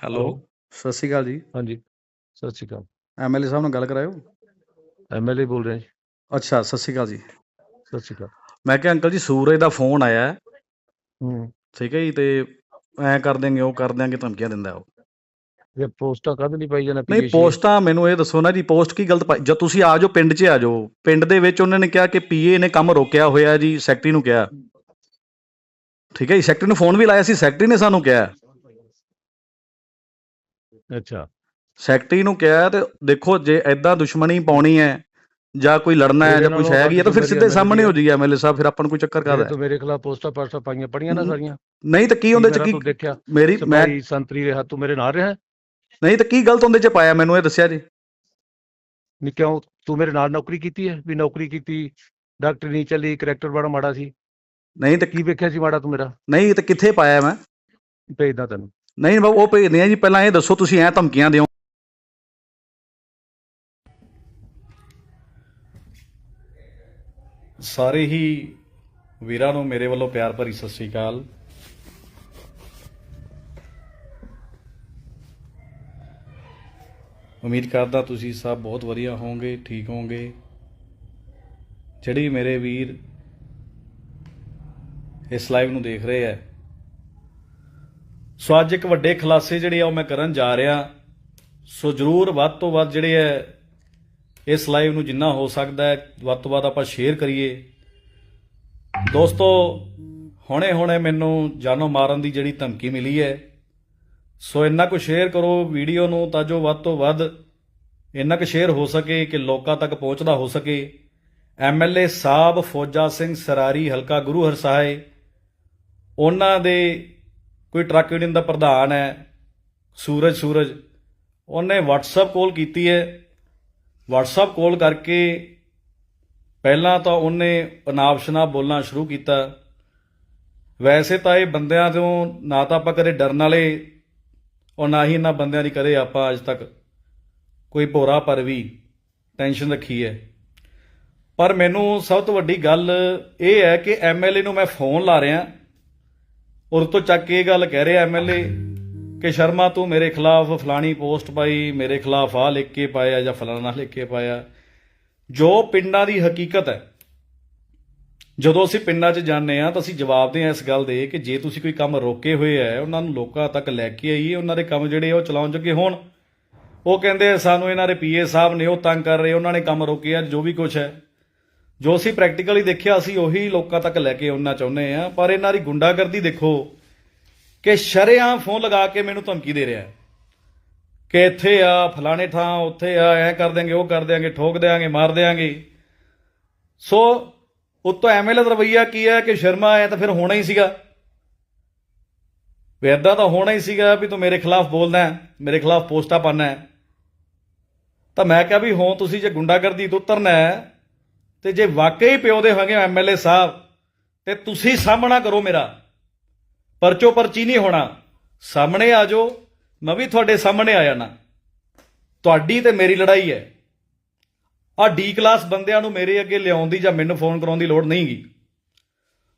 Hello. ਸਤਿ ਸ਼੍ਰੀ ਅਕਾਲ ਜੀ। ਹਾਂਜੀ ਸਤਿ ਸ਼੍ਰੀ ਅਕਾਲ। ਐਮਐਲਏ ਸਾਹਿਬ ਨਾਲ ਗੱਲ ਕਰਾਇਓ? ਐਮਐਲਏ ਬੋਲ ਰਹੇ ਜੀ। ਅੱਛਾ ਸਤਿ ਸ਼੍ਰੀ ਅਕਾਲ ਜੀ। ਸਤਿ ਸ਼੍ਰੀ ਅਕਾਲ। ਮੈਂ ਕਿਹਾ ਅੰਕਲ ਜੀ ਸੂਰਜ ਦਾ ਫੋਨ ਆਇਆ। ਹੈ, ਹੂੰ ਠੀਕ ਹੈ ਜੀ ਤੇ ਐ ਕਰ ਦਿਆਂਗੇ ਉਹ ਕਰ ਦਿਆਂਗੇ ਧਮਕੀਆਂ ਦਿੰਦਾ ਉਹ। ਇਹ ਪੋਸਟਾਂ ਕਦ ਨਹੀਂ ਪਾਈ ਜਾਣਾ ਨਹੀਂ ਪੋਸਟਾਂ ਮੈਨੂੰ ਇਹ ਦੱਸੋ ਨਾ ਜੀ ਪੋਸਟ ਕੀ ਗਲਤ ਪਾਈ ਜਦ ਤੁਸੀਂ ਆ ਜਾਓ ਪਿੰਡ 'ਚ ਆ ਜਾਓ। ਪਿੰਡ ਦੇ ਵਿੱਚ ਉਹਨਾਂ ਨੇ ਕਿਹਾ ਕਿ ਪੀਏ ਨੇ ਕੰਮ ਰੋਕਿਆ ਹੋਇਆ ਜੀ ਸੈਕਟਰੀ ਨੂੰ ਕਿਹਾ। ਠੀਕ ਹੈ ਜੀ ਸੈਕਟਰੀ ਨੂੰ ਫੋਨ ਵੀ ਲਾਇਆ ਸੀ ਸੈਕਟਰੀ ਨੇ ਸਾਨੂੰ ਕਿਹਾ। ਅੱਛਾ। ਸੈਕਟਰੀ ਨੂੰ ਕਿਹਾ ਤੇ ਦੇਖੋ ਜੇ ਐਦਾਂ ਦੁਸ਼ਮਣੀ ਪਾਉਣੀ ਹੈ ਜਾਂ ਕੋਈ ਲੜਨਾ ਹੈ ਜਾਂ ਕੁਝ ਹੈਗੀ ਹੈ ਤਾਂ ਫਿਰ ਸਿੱਧੇ ਸਾਹਮਣੇ ਹੋ ਜੀ ਐਮਐਲਏ ਸਾਹਿਬ ਫਿਰ ਆਪਾਂ ਨੂੰ ਕੋਈ ਚੱਕਰ ਕਾਹਦਾ ਤੂੰ ਮੇਰੇ ਖਿਲਾਫ ਪੋਸਟਾਂ ਪਾਸਟਾਂ ਪਾਈਆਂ ਪੜੀਆਂ ਨਾ ਸਾਰੀਆਂ। ਨਹੀਂ ਤਾਂ ਕੀ ਉਹਦੇ 'ਚ ਕੀ ਮੇਰੀ ਮੈਂ ਸੰਤਰੀ ਰਿਹਾ ਤੂੰ ਮੇਰੇ ਨਾਲ ਰਿਹਾ ਨਹੀਂ ਤਾਂ ਕੀ ਗਲਤ ਉਹਦੇ 'ਚ ਪਾਇਆ ਮੈਨੂੰ ਇਹ ਦੱਸਿਆ ਜੀ। ਨਹੀਂ ਕਿਉਂ? ਤੂੰ ਮੇਰੇ ਨਾਲ ਨੌਕਰੀ ਕੀਤੀ ਹੈ? ਵੀ ਨੌਕਰੀ ਕੀਤੀ ਡਾਕਟਰ ਨਹੀਂ ਚੱਲੀ ਕਰੈਕਟਰ ਬੜਾ ਮਾੜਾ ਸੀ। ਨਹੀਂ ਤਾਂ ਕੀ ਵੇਖਿਆ ਸੀ ਮਾੜਾ ਤੂੰ ਮੇਰਾ? ਨਹੀਂ ਤਾਂ ਕਿੱਥੇ ਪਾਇਆ ਮੈਂ? ਭੇਜਦਾ ਤੈਨੂੰ। ਨਹੀਂ ਬਾਬੂ ਉਹ ਭੇਜਦੇ ਆ ਜੀ, ਪਹਿਲਾਂ ਇਹ ਦੱਸੋ ਤੁਸੀਂ ਐ ਧਮਕੀਆਂ ਦਿਓ। ਸਾਰੇ ਹੀ ਵੀਰਾਂ ਨੂੰ ਮੇਰੇ ਵੱਲੋਂ ਪਿਆਰ ਭਰੀ ਸਤਿ ਸ੍ਰੀ ਅਕਾਲ। ਉਮੀਦ ਕਰਦਾ ਤੁਸੀਂ ਸਭ ਬਹੁਤ ਵਧੀਆ ਹੋਵੋਗੇ, ਠੀਕ ਹੋਵੋਗੇ। ਜਿਹੜੀ ਮੇਰੇ ਵੀਰ ਇਸ ਲਾਈਵ ਨੂੰ ਦੇਖ ਰਹੇ ਆ ਸੋ ਅੱਜ ਇੱਕ ਵੱਡੇ ਖੁਲਾਸੇ ਜਿਹੜੇ ਆ ਉਹ ਮੈਂ ਕਰਨ ਜਾ ਰਿਹਾ। ਸੋ ਜਰੂਰ ਵੱਧ ਤੋਂ ਵੱਧ ਜਿਹੜੇ ਹੈ ਇਸ ਲਾਈਵ ਨੂੰ ਜਿੰਨਾ ਹੋ ਸਕਦਾ ਹੈ, ਵੱਧ ਤੋਂ ਵੱਧ ਆਪਾਂ ਸ਼ੇਅਰ ਕਰੀਏ। ਦੋਸਤੋ ਹੁਣੇ ਹੁਣੇ ਮੈਨੂੰ ਜਾਨੋਂ ਮਾਰਨ ਦੀ ਜਿਹੜੀ ਧਮਕੀ ਮਿਲੀ ਹੈ। ਸੋ ਇੰਨਾ ਕੁ ਸ਼ੇਅਰ ਕਰੋ ਵੀਡੀਓ ਨੂੰ ਤਾਂ ਜੋ ਵੱਧ ਤੋਂ ਵੱਧ ਇੰਨਾ ਕੁ ਸ਼ੇਅਰ ਹੋ ਸਕੇ ਕਿ ਲੋਕਾਂ ਤੱਕ ਪਹੁੰਚਦਾ ਹੋ ਸਕੇ। ਐਮਐਲਏ ਸਾਹਿਬ ਫੌਜਾ ਸਿੰਘ ਸਰਾਰੀ ਹਲਕਾ ਗੁਰੂ ਹਰਸਾਏ ਉਹਨਾਂ ਦੇ ਕੋਈ ਟਰੱਕ ਯੂਨੀਅਨ ਦਾ ਪ੍ਰਧਾਨ ਹੈ, ਸੂਰਜ ਸੂਰਜ, ਉਹਨੇ WhatsApp ਕਾਲ ਕੀਤੀ ਹੈ। WhatsApp ਕਾਲ ਕਰਕੇ ਪਹਿਲਾਂ ਤਾਂ ਉਹਨੇ ਅਨਾਪ ਸ਼ਨਾਪ ਬੋਲਣਾ ਸ਼ੁਰੂ ਕੀਤਾ। ਵੈਸੇ ਤਾਂ ਇਹ ਬੰਦਿਆਂ ਤੋਂ ਨਾ ਤਾਂ ਆਪਾਂ ਕਦੇ ਡਰਨ ਵਾਲੇ ਔਰ ਨਾ ਹੀ ਇਹਨਾਂ ਬੰਦਿਆਂ ਦੀ ਕਦੇ ਆਪਾਂ ਅੱਜ ਤੱਕ ਕੋਈ ਭੋਰਾ ਪਰ ਵੀ ਟੈਨਸ਼ਨ ਰੱਖੀ ਹੈ। ਪਰ ਮੈਨੂੰ ਸਭ ਤੋਂ ਵੱਡੀ ਗੱਲ ਇਹ ਹੈ ਕਿ ਐਮਐਲਏ ਨੂੰ ਮੈਂ ਫੋਨ ਲਾ ਰਿਹਾ। ਔਰ ਤੋਂ ਚੱਕ ਕੇ ਇਹ ਗੱਲ ਕਹਿ ਰਿਹਾ ਐਮਐਲਏ ਕਿ ਸ਼ਰਮਾ, ਤੂੰ ਮੇਰੇ ਖਿਲਾਫ ਫਲਾਣੀ ਪੋਸਟ ਪਾਈ, ਮੇਰੇ ਖਿਲਾਫ ਆ ਲਿਖ ਕੇ ਪਾਇਆ ਜਾਂ ਫਲਾਣਾ ਲਿਖ ਕੇ ਪਾਇਆ। ਜੋ ਪਿੰਡਾਂ ਦੀ ਹਕੀਕਤ ਹੈ, ਜਦੋਂ ਅਸੀਂ ਪਿੰਡਾਂ 'ਚ ਜਾਂਦੇ ਆ ਤਾਂ ਅਸੀਂ ਜਵਾਬ ਦੇ ਆ ਇਸ ਗੱਲ ਦੇ ਕਿ ਜੇ ਤੁਸੀਂ ਕੋਈ ਕੰਮ ਰੋਕੇ ਹੋਏ ਆ ਉਹਨਾਂ ਨੂੰ ਲੋਕਾਂ ਤੱਕ ਲੈ ਕੇ ਆਈਏ, ਉਹਨਾਂ ਦੇ ਕੰਮ ਜਿਹੜੇ ਆ ਉਹ ਚਲਾਉਣ ਜੋਗੇ ਹੋਣ। ਉਹ ਕਹਿੰਦੇ ਸਾਨੂੰ ਇਹਨਾਂ ਦੇ ਪੀਏ ਸਾਹਿਬ ਨੇ ਉਹ ਤੰਗ ਕਰ ਰਹੇ, ਉਹਨਾਂ ਨੇ ਕੰਮ ਰੋਕੇ ਆ, ਜੋ ਵੀ ਕੁਝ ਹੈ। ਜੋ ਅਸੀਂ ਪ੍ਰੈਕਟੀਕਲੀ ਦੇਖਿਆ, ਅਸੀਂ ਉਹੀ ਲੋਕਾਂ ਤੱਕ ਲੈ ਕੇ ਆਉਣਾ ਚਾਹੁੰਦੇ ਆ ਪਰ ਇਹਨਾਂ ਦੀ ਗੁੰਡਾਗਰਦੀ ਦੇਖੋ ਕਿ ਸ਼ਰੇਆਮ ਫੋਨ ਲਗਾ ਕੇ ਮੈਨੂੰ ਧਮਕੀ ਦੇ ਰਿਹਾ ਕਿ ਇੱਥੇ ਆ, ਫਲਾਣੇ ਥਾਂ, ਉੱਥੇ ਆ, ਐ ਕਰ ਦਿਆਂਗੇ, ਉਹ ਕਰ ਦਿਆਂਗੇ, ਠੋਕ ਦਿਆਂਗੇ, ਮਾਰ ਦਿਆਂਗੇ। ਸੋ, ਉੱਤੋਂ ਐਮਐਲਏ ਦਾ ਰਵਈਆ ਕੀ ਹੈ ਕਿ ਸ਼ਰਮਾ ਆਇਆ ਤਾਂ ਫਿਰ ਹੋਣਾ ਹੀ ਸੀਗਾ। ਵੀ ਏਦਾਂ ਤਾਂ ਹੋਣਾ ਹੀ ਸੀਗਾ ਵੀ ਤੂੰ ਮੇਰੇ ਖਿਲਾਫ ਬੋਲਦਾ ਮੇਰੇ ਖਿਲਾਫ ਪੋਸਟਾਂ ਪਾਣਾ ਤਾਂ ਮੈਂ ਕਿਹਾ ਵੀ ਹੋ, ਤੁਸੀਂ ਜੇ ਗੁੰਡਾਗਰਦੀ ਤੋਂ ਉਤਰਨਾ ਹੈ ਤੇ ਜੇ ਵਾਕਈ ਪਿਓ ਦੇ ਹੋਗੇ ਐਮਐਲਏ ਸਾਹਿਬ, ਤੇ ਤੁਸੀਂ ਸਾਹਮਣਾ ਕਰੋ ਮੇਰਾ। ਪਰਚੋ ਪਰਚੀ ਨਹੀਂ ਹੋਣਾ। ਸਾਹਮਣੇ ਆ ਜਾਓ। ਮੈਂ ਵੀ ਤੁਹਾਡੇ ਸਾਹਮਣੇ ਆ ਜਾਣਾ ਤੁਹਾਡੀ ਤੇ ਮੇਰੀ ਲੜਾਈ ਹੈ। ਆ ਡੀ ਕਲਾਸ ਬੰਦਿਆਂ ਨੂੰ ਮੇਰੇ ਅੱਗੇ ਲਿਆਉਣ ਦੀ ਜਾਂ ਮੈਨੂੰ ਫੋਨ ਕਰਾਉਣ ਦੀ ਲੋੜ ਨਹੀਂਗੀ।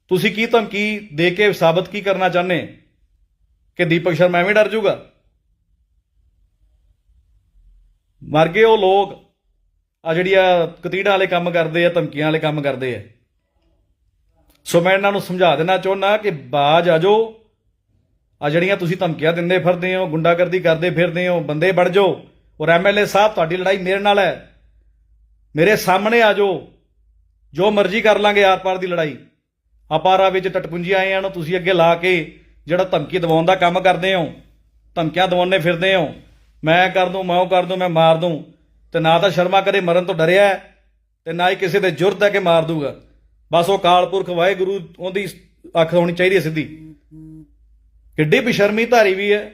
ਤੁਸੀਂ ਕੀ ਧਮਕੀ ਦੇ ਕੇ ਸਾਬਤ ਕੀ ਕਰਨਾ ਚਾਹੁੰਦੇ? ਕਿ ਦੀਪਕ ਸ਼ਰਮਾ ਐਵੇਂ ਡਰ ਜਾਊਗਾ? ਮਰ ਗਏ ਉਹ ਲੋਕ। ਆ ਜਿਹੜੀ ਆ ਕਤੀੜਾਂ ਵਾਲੇ ਕੰਮ ਕਰਦੇ ਆ, ਧਮਕੀਆਂ ਵਾਲੇ ਕੰਮ ਕਰਦੇ ਆ। ਸੋ ਮੈਂ ਇਹਨਾਂ ਨੂੰ ਸਮਝਾ ਦੇਣਾ ਚਾਹੁੰਦਾ ਕਿ ਬਾਜ ਆ ਜਾਓ। ਆ ਜਿਹੜੀਆਂ ਤੁਸੀਂ ਧਮਕੀਆਂ ਦਿੰਦੇ ਫਿਰਦੇ ਹੋ, ਗੁੰਡਾਗਰਦੀ ਕਰਦੇ ਫਿਰਦੇ ਹੋ, ਬੰਦੇ ਵੜ ਜਾਓ। ਔਰ ਐਮਐਲਏ ਸਾਹਿਬ, ਤੁਹਾਡੀ ਲੜਾਈ ਮੇਰੇ ਨਾਲ ਹੈ। ਮੇਰੇ ਸਾਹਮਣੇ ਆ ਜਾਓ। ਜੋ ਮਰਜ਼ੀ ਕਰ ਲਾਂਗੇ ਆਰ ਪਾਰ ਦੀ ਲੜਾਈ। ਆਪਾਰਾ ਵਿੱਚ ਟਟਪੁੰਜੀ ਆਏ ਆ ਨੂੰ ਤੁਸੀਂ ਅੱਗੇ ਲਾ ਕੇ ਜਿਹੜਾ ਧਮਕੀ ਦਿਵਾਉਣ ਦਾ ਕੰਮ ਕਰਦੇ ਹੋ, ਧਮਕੀਆਂ ਦਿਵਾਉਣੇ ਫਿਰਦੇ ਹੋ। ਮੈਂ ਕਰ ਦੂੰ, ਮੈਂ ਉਹ ਕਰ ਦੂੰ, ਮੈਂ ਮਾਰ ਦੂੰ। ਤੇ ਨਾ ਤਾਂ ਸ਼ਰਮਾ ਕਦੇ ਮਰਨ ਤੋਂ ਡਰਿਆ ਹੈ, ਤੇ ਨਾ ਹੀ ਕਿਸੇ ਦੇ ਜੁਰਤ ਹੈ ਕਿ ਮਾਰ ਦੂਗਾ। ਬਸ ਉਹ ਕਾਲਪੁਰਖ ਵਾਹਿਗੁਰੂ ਉਹਦੀ ਅੱਖ ਹੋਣੀ ਚਾਹੀਦੀ ਹੈ ਸਿੱਧੀ। ਕਿੱਡੀ ਬੇਸ਼ਰਮੀ ਧਾਰੀ ਵੀ ਹੈ।